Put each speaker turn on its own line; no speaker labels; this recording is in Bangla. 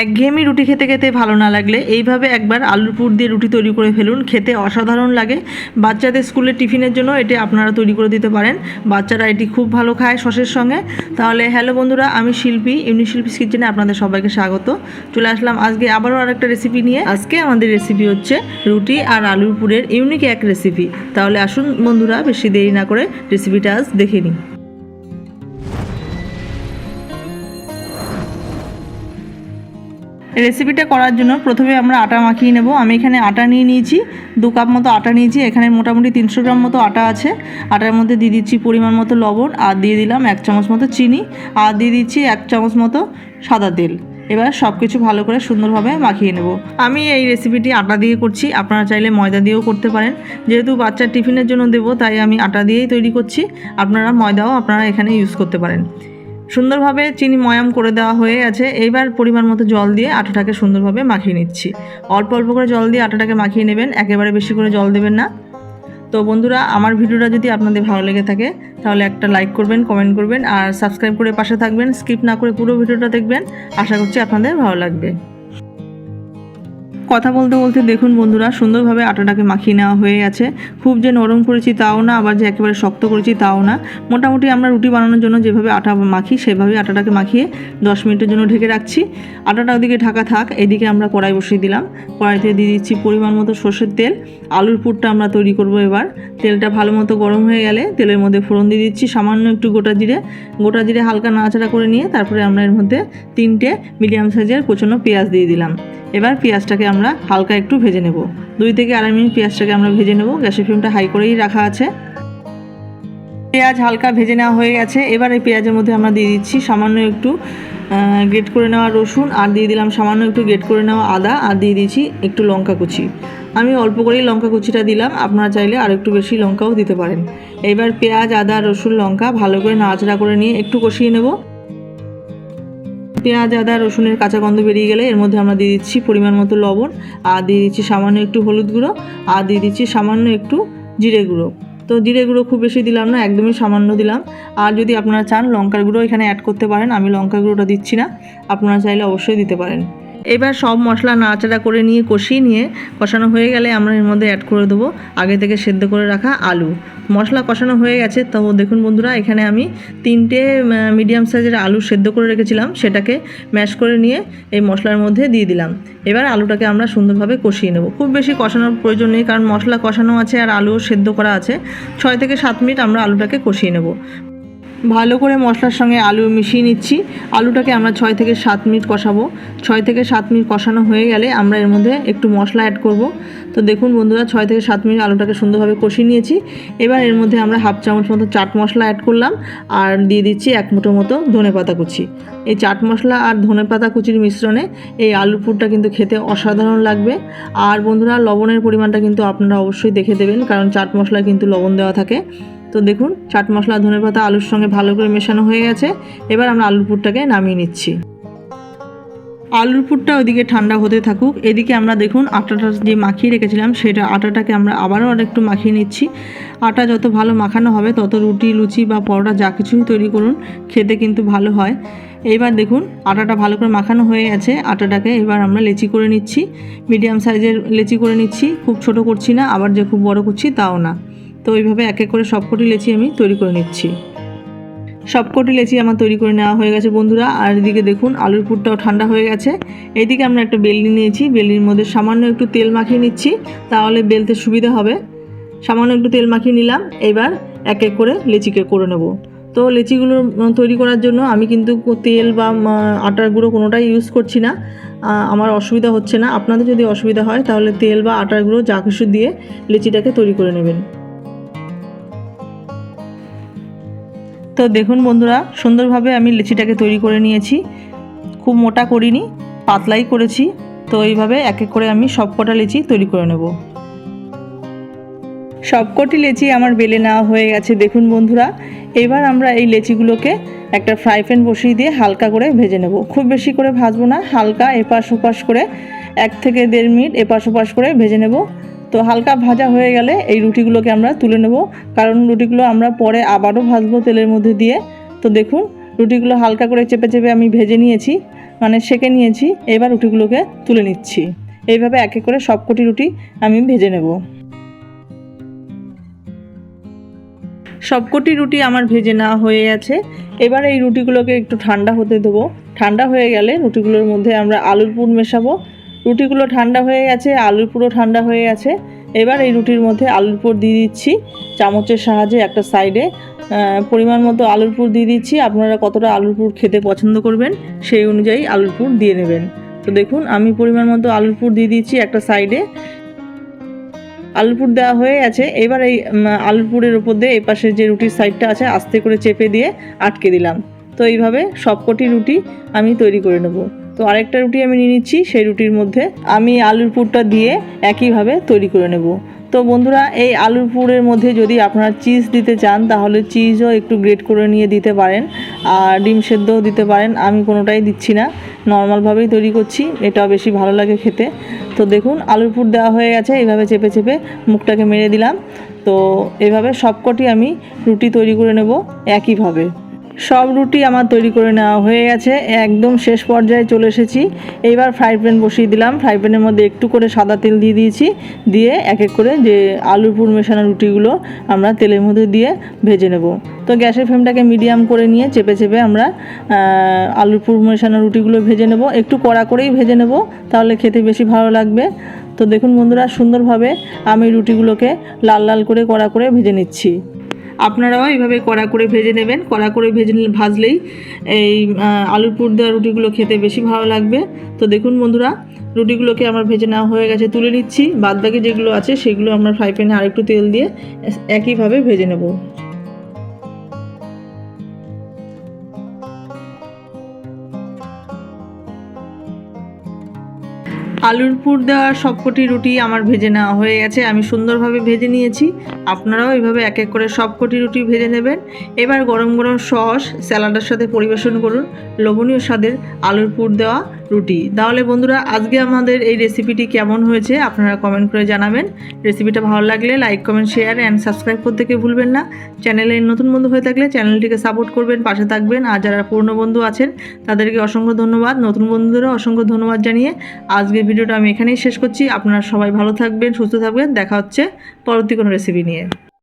একঘেয়েমি রুটি খেতে খেতে ভালো না লাগলে এইভাবে একবার আলুর পুর দিয়ে রুটি তৈরি করে ফেলুন। খেতে অসাধারণ লাগে। বাচ্চাদের স্কুলের টিফিনের জন্য এটি আপনারা তৈরি করে দিতে পারেন। বাচ্চারা এটি খুব ভালো খায় সসের সঙ্গে। তাহলে হ্যালো বন্ধুরা, আমি শিল্পী ইউনি শিল্পী কিচেনে আপনাদের সবাইকে স্বাগত। চলে আসলাম আজকে আবারও আরেকটা রেসিপি নিয়ে। আজকে আমাদের রেসিপি হচ্ছে রুটি আর আলুর পুরের ইউনিক এক রেসিপি তাহলে আসুন বন্ধুরা, বেশি দেরি না করে রেসিপিটা আজ দেখে নিই। রেসিপিটা করার জন্য প্রথমে আমরা আটা মাখিয়ে নেব। আমি এখানে আটা নিয়ে নিয়েছি, দু কাপ মতো আটা নিয়েছি। এখানে মোটামুটি তিনশো গ্রাম মতো আটা আছে। আটার মধ্যে দিয়ে দিচ্ছি পরিমাণ মতো লবণ আর দিয়ে দিলাম এক চামচ মতো চিনি আর দিয়ে দিচ্ছি এক চামচ মতো সাদা তেল। এবার সব কিছু ভালো করে সুন্দরভাবে মাখিয়ে নেব। আমি এই রেসিপিটি আটা দিয়ে করছি। আপনারা চাইলে ময়দা দিয়েও করতে পারেন। যেহেতু বাচ্চার টিফিনের জন্য দেবো, তাই আমি আটা দিয়েই তৈরি করছি। আপনারা ময়দাও আপনারা এখানে ইউজ করতে পারেন। সুন্দরভাবে চিনি ময়াম করে দেওয়া হয়ে গেছে। এইবার পরিমাণ মতো জল দিয়ে আটাটাকে সুন্দরভাবে মাখিয়ে নিচ্ছি। অল্প অল্প করে জল দিয়ে আটাটাকে মাখিয়ে নেবেন, একেবারে বেশি করে জল দেবেন না। তো বন্ধুরা, আমার ভিডিওটা যদি আপনাদের ভালো লেগে থাকে, তাহলে একটা লাইক করবেন, কমেন্ট করবেন, আর সাবস্ক্রাইব করে পাশে থাকবেন, স্কিপ না করে পুরো ভিডিওটা দেখবেন। আশা করছি আপনাদের ভালো লাগবে। কথা বলতে বলতে দেখুন বন্ধুরা, সুন্দরভাবে আটাটাকে মাখিয়ে নেওয়া হয়ে গেছে। খুব যে নরম করেছি তাও না, আবার যে একেবারে শক্ত করেছি তাও না। মোটামুটি আমরা রুটি বানানোর জন্য যেভাবে আটা মাখি সেভাবে আটাটাকে মাখিয়ে দশ মিনিটের জন্য ঢেকে রাখছি। আটাটা ওদিকে ঢাকা থাক, এদিকে আমরা কড়াই বসিয়ে দিলাম। কড়াইতে দিয়ে দিচ্ছি পরিমাণ মতো সর্ষের তেল। আলুর পুরটা আমরা তৈরি করব এবার। তেলটা ভালো মতো গরম হয়ে গেলে তেলের মধ্যে ফোড়ন দিয়ে দিচ্ছি, সামান্য একটু গোটা জিরে। গোটা জিরে হালকা নাড়াচাড়া করে নিয়ে তারপরে আমরা এর মধ্যে তিনটে মিডিয়াম সাইজের কোচানো পেঁয়াজ দিয়ে দিলাম। এবার পেঁয়াজটাকে আমরা হালকা একটু ভেজে নেব। দুই থেকে আড়াই মিনিট পেঁয়াজটাকে আমরা ভেজে নেব। গ্যাসের ফ্লেমটা হাই করেই রাখা আছে। পেঁয়াজ হালকা ভেজে নেওয়া হয়ে গেছে। এবার এই পেঁয়াজের মধ্যে আমরা দিয়ে দিচ্ছি সামান্য একটু গ্রেট করে নেওয়া রসুন আর দিয়ে দিলাম সামান্য একটু গ্রেট করে নেওয়া আদা আর দিয়ে দিচ্ছি একটু লঙ্কা কুচি। আমি অল্প করেই লঙ্কা কুচিটা দিলাম। আপনারা চাইলে আর একটু বেশি লঙ্কাও দিতে পারেন। এবার পেঁয়াজ, আদা, রসুন, লঙ্কা ভালো করে নাড়াচাড়া করে নিয়ে একটু কষিয়ে নেব। পেঁয়াজ, আদা, রসুনের কাঁচা গন্ধ বেরিয়ে গেলে এর মধ্যে আমরা দিয়ে দিচ্ছি পরিমাণ মতো লবণ আর দিয়ে দিচ্ছি সামান্য একটু হলুদ গুঁড়ো আর দিয়ে দিচ্ছি সামান্য একটু জিরে গুঁড়ো। তো জিরে গুঁড়ো খুব বেশি দিলাম না, একদমই সামান্য দিলাম। আর যদি আপনারা চান লঙ্কার গুঁড়ো এখানে অ্যাড করতে পারেন, আমি লঙ্কার গুঁড়োটা দিচ্ছি না, আপনারা চাইলে অবশ্যই দিতে পারেন। এবার সব মশলা নাড়াচাড়া করে নিয়ে কষিয়ে নিয়ে কষানো হয়ে গেলে আমরা এর মধ্যে অ্যাড করে দেবো আগে থেকে সেদ্ধ করে রাখা আলু। মশলা কষানো হয়ে গেছে। তো দেখুন বন্ধুরা, এখানে আমি তিনটে মিডিয়াম সাইজের আলু সেদ্ধ করে রেখেছিলাম। সেটাকে ম্যাশ করে নিয়ে এই মশলার মধ্যে দিয়ে দিলাম। এবার আলুটাকে আমরা সুন্দরভাবে কষিয়ে নেব। খুব বেশি কষানোর প্রয়োজন নেই, কারণ মশলা কষানো আছে আর আলুও সেদ্ধ করা আছে। ছয় থেকে সাত মিনিট আমরা আলুটাকে কষিয়ে নেব। ভালো করে মশলার সঙ্গে আলু মিশিয়ে নিচ্ছি। আলুটাকে আমরা ছয় থেকে সাত মিনিট কষাবো। ছয় থেকে সাত মিনিট কষানো হয়ে গেলে আমরা এর মধ্যে একটু মশলা অ্যাড করব। তো দেখুন বন্ধুরা, ছয় থেকে সাত মিনিট আলুটাকে সুন্দরভাবে কষিয়ে নিয়েছি। এবার এর মধ্যে আমরা হাফ চামচ মতো চাট মশলা অ্যাড করলাম। আর দিয়ে দিচ্ছি এক মুঠো মতো ধনে পাতা কুচি। এই চাট মশলা আর ধনে পাতা কুচির মিশ্রণে এই আলুর পুরটা কিন্তু খেতে অসাধারণ লাগবে। আর বন্ধুরা, লবণের পরিমাণটা কিন্তু আপনারা অবশ্যই দেখে দেবেন, কারণ চাট মশলায় কিন্তু লবণ দেওয়া থাকে। তো দেখুন, চাট মশলা, ধনে পাতা, আলুর সঙ্গে ভালো করে মেশানো হয়ে গেছে। এবার আমরা আলুর পুরটাকে নামিয়ে নিচ্ছি। আলুর পুরটা ওদিকে ঠান্ডা হতে থাকুক। এদিকে আমরা দেখুন, আটাটা যে মাখিয়ে রেখেছিলাম, সেটা আটাটাকে আমরা আবারও আর একটু মাখিয়ে নিচ্ছি। আটা যত ভালো মাখানো হবে, তত রুটি, লুচি বা পরোটা যা কিছুই তৈরি করুন, খেতে কিন্তু ভালো হয়। এইবার দেখুন, আটাটা ভালো করে মাখানো হয়ে গেছে। আটাটাকে এবার আমরা লেচি করে নিচ্ছি। মিডিয়াম সাইজের লেচি করে নিচ্ছি। খুব ছোট করছি না, আবার যে খুব বড় করছি, তাও না। তো ওইভাবে এক এক করে সবকটি লেচি আমি তৈরি করে নিচ্ছি। সবকটি লেচি আমার তৈরি করে নেওয়া হয়ে গেছে বন্ধুরা। আর এদিকে দেখুন, আলুর পুরটাও ঠান্ডা হয়ে গেছে। এইদিকে আমরা একটা বেলনি নিয়েছি। বেলনির মধ্যে সামান্য একটু তেল মাখিয়ে নিচ্ছি, তাহলে বেলতে সুবিধা হবে। সামান্য একটু তেল মাখিয়ে নিলাম, এবার এক এক করে লেচিকে করে নেব। তো লেচিগুলো তৈরি করার জন্য আমি কিন্তু তেল বা আটার গুঁড়ো কোনোটাই ইউজ করছি না। আমার অসুবিধা হচ্ছে না। আপনাদের যদি অসুবিধা হয়, তাহলে তেল বা আটার গুঁড়ো যা কিছু দিয়ে লেচিটাকে তৈরি করে নেবেন। তো দেখুন বন্ধুরা, সুন্দরভাবে আমি লিচিটাকে তৈরি করে নিয়েছি। খুব মোটা করিনি, পাতলাই করেছি। তো এইভাবে এক এক করে আমি সব কটা লিচি তৈরি করে নেব। সবকটি লেচি আমার বেলে নেওয়া হয়ে গেছে, দেখুন বন্ধুরা। এবার আমরা এই লেচিগুলোকে একটা ফ্রাই প্যান বসিয়ে দিয়ে হালকা করে ভেজে নেব। খুব বেশি করে ভাজবো না, হালকা এপাশ ওপাশ করে এক থেকে দেড় মিনিট এপাশ ওপাশ করে ভেজে নেব। তো হালকা ভাজা হয়ে গেলে এই রুটিগুলোকে আমরা তুলে নেব। কারণ রুটিগুলো আমরা পরে আবারও ভাজবো তেলের মধ্যে দিয়ে। তো দেখুন, রুটিগুলো হালকা করে চেপে চেপে আমি ভেজে নিয়েছি মানে সেকে নিয়েছি। এবার রুটিগুলোকে তুলে নিচ্ছি। এইভাবে এক এক করে সবকটি রুটি আমি ভেজে নেব। সবকটি রুটি আমার ভেজে না হয়ে গেছে। এবার এই রুটিগুলোকে একটু ঠান্ডা হতে দেবো। ঠান্ডা হয়ে গেলে রুটিগুলোর মধ্যে আমরা আলুর পুর মেশাবো। রুটিগুলো ঠান্ডা হয়ে গেছে আলুর পুরো ঠান্ডা হয়ে গেছে। এবার এই রুটির মধ্যে আলুর পুর দিয়ে দিচ্ছি চামচের সাহায্যে একটা সাইডে পরিমাণ মতো আলুর পুর দিয়ে দিচ্ছি আপনারা কতটা আলুর পুর খেতে পছন্দ করবেন সেই অনুযায়ী আলুর পুর দিয়ে নেবেন। তো দেখুন আমি পরিমাণ মতো আলুর পুর দিয়ে দিচ্ছি একটা সাইডে আলুপুর দেওয়া হয়ে গেছে এবার এই উম, আলুপুরের উপর দিয়ে এই পাশে যে রুটির সাইডটা আছে আস্তে করে চেপে দিয়ে আটকে দিলাম। তো এইভাবে সবকটি রুটি আমি তৈরি করে নেব। তো আরেকটা রুটি আমি নিয়ে নিচ্ছি, সেই রুটির মধ্যে আমি আলুর পুরটা দিয়ে একইভাবে তৈরি করে নেব। তো বন্ধুরা, এই আলুর পুরের মধ্যে যদি আপনারা চিজ দিতে চান, তাহলে চিজও একটু গ্রেট করে নিয়ে দিতে পারেন, আর ডিম সেদ্ধও দিতে পারেন, আমি কোনোটাই দিচ্ছি না। নর্মালভাবেই তৈরি করছি, এটাও বেশি ভালো লাগে খেতে। তো দেখুন, আলুর পুর দেওয়া হয়ে গেছে, এইভাবে চেপে চেপে মুখটাকে মেরে দিলাম। তো এভাবে সবকটি আমি রুটি তৈরি করে নেব একইভাবে। সব রুটি আমার তৈরি করে নেওয়া হয়ে গেছে। একদম শেষ পর্যায়ে চলে এসেছি। এইবার ফ্রাই প্যান বসিয়ে দিলাম। ফ্রাই প্যানের মধ্যে একটু করে সাদা তেল দিয়ে দিয়েছি। দিয়ে এক এক করে যে আলুর পুর মেশানো রুটিগুলো আমরা তেলের মধ্যে দিয়ে ভেজে নেব। তো গ্যাসের ফ্লেমটাকে মিডিয়াম করে নিয়ে চেপে চেপে আমরা আলুর পুর মেশানো রুটিগুলো ভেজে নেব। একটু কড়া করেই ভেজে নেব, তাহলে খেতে বেশি ভালো লাগবে। তো দেখুন বন্ধুরা, সুন্দরভাবে আমি রুটিগুলোকে লাল লাল করে কড়া করে ভেজে নিচ্ছি। আপনারাও এইভাবে কড়া করে ভেজে নেবেন। কড়া করে ভেজে ভাজলেই এই আলুর পুর দেওয়া রুটিগুলো খেতে বেশি ভালো লাগবে। তো দেখুন বন্ধুরা, রুটিগুলোকে আমার ভেজে নেওয়া হয়ে গেছে, তুলে নিচ্ছি। বাদবাকি যেগুলো আছে সেগুলো আমরা ফ্রাই প্যানে আরেকটু তেল দিয়ে একইভাবে ভেজে নেব। আলুর পুর দেওয়া সবকটি রুটি আমার ভেজে নেওয়া হয়ে গেছে। আমি সুন্দরভাবে ভেজে নিয়েছি। আপনারাও এইভাবে এক এক করে সবকটি রুটি ভেজে নেবেন। এবার গরম গরম সস, স্যালাডের সাথে পরিবেশন করুন। লোভনীয় স্বাদের আলুর পুর দেওয়া রুটি। তাহলে বন্ধুরা, আজকে আমাদের এই রেসিপিটি কেমন হয়েছে আপনারা কমেন্ট করে জানাবেন। রেসিপিটা ভালো লাগলে like comment share and subscribe করতে ভুলবেন না। চ্যানেলে নতুন বন্ধু হয়ে থাকলে চ্যানেলটিকে সাপোর্ট করবেন, পাশে থাকবেন। আর যারা পুরনো বন্ধু আছেন, তাদেরকে অসংখ্য ধন্যবাদ। নতুন বন্ধুদেরও অসংখ্য ধন্যবাদ জানিয়ে আজকের ভিডিওটা আমি এখানেই শেষ করছি। আপনারা সবাই ভালো থাকবেন, সুস্থ থাকবেন। দেখা হচ্ছে পরবর্তী কোনো রেসিপি নিয়ে। here